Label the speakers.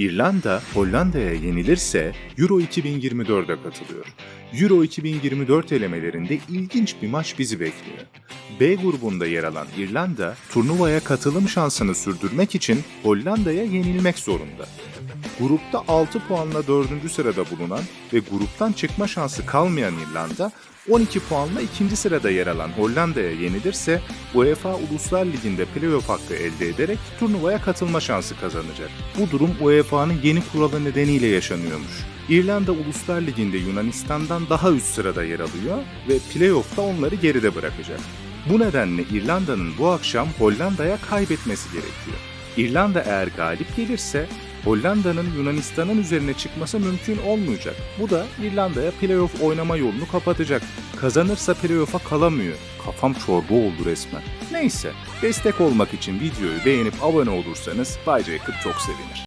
Speaker 1: İrlanda, Hollanda'ya yenilirse Euro 2024'e katılıyor. Euro 2024 elemelerinde ilginç bir maç bizi bekliyor. B grubunda yer alan İrlanda, turnuvaya katılım şansını sürdürmek için Hollanda'ya yenilmek zorunda. Grupta 6 puanla 4. sırada bulunan ve gruptan çıkma şansı kalmayan İrlanda, 12 puanla 2. sırada yer alan Hollanda'ya yenilirse UEFA Uluslar Ligi'nde playoff hakkı elde ederek turnuvaya katılma şansı kazanacak. Bu durum UEFA'nın yeni kuralı nedeniyle yaşanıyormuş. İrlanda Uluslar Ligi'nde Yunanistan'dan daha üst sırada yer alıyor ve playoff'ta onları geride bırakacak. Bu nedenle İrlanda'nın bu akşam Hollanda'ya kaybetmesi gerekiyor. İrlanda eğer galip gelirse Hollanda'nın Yunanistan'ın üzerine çıkması mümkün olmayacak. Bu da İrlanda'ya playoff oynama yolunu kapatacak. Kazanırsa playoff'a kalamıyor. Kafam çorba oldu resmen. Neyse, destek olmak için videoyu beğenip abone olursanız Bay Jacob çok sevinir.